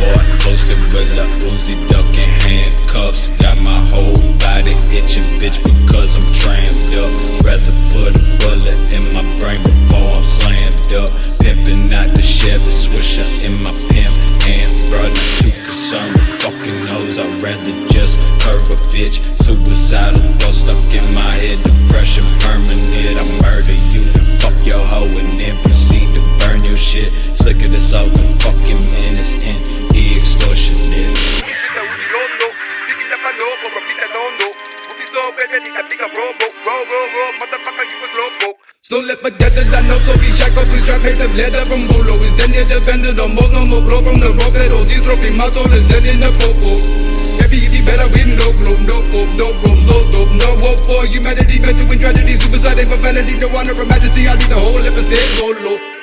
boy. Posted with a Uzi ducking handcuffs. Got my whole body itching, bitch, because I'm trammed up. Rather put a bullet in my brain before I'm slammed up. Pimping out the Chevy Swisher in my pimp hand. Bro, not too concerned with fucking hoes. I'd rather just curve a bitch. Suicidal thoughts stuck in my head. Depression permanent. I murder you fuck your hoe and then proceed to burn your shit. Slicker this out tapaloco, ropita nondo. Booty so baby, tika tika robo, roll, roll, roll, motherfucker, you was loco. Don't let my death that I know, so be shack up his trap, hate the leather from Bolo. Is then you're dependent on most, more blow from the rope that OG trophy, my soul is in the popo. Baby, if you better win, no gloom, no hope, no rooms, no dope, no hope for humanity, to win tragedy, suicide, and vanity, no honor or majesty, I need the whole episode solo.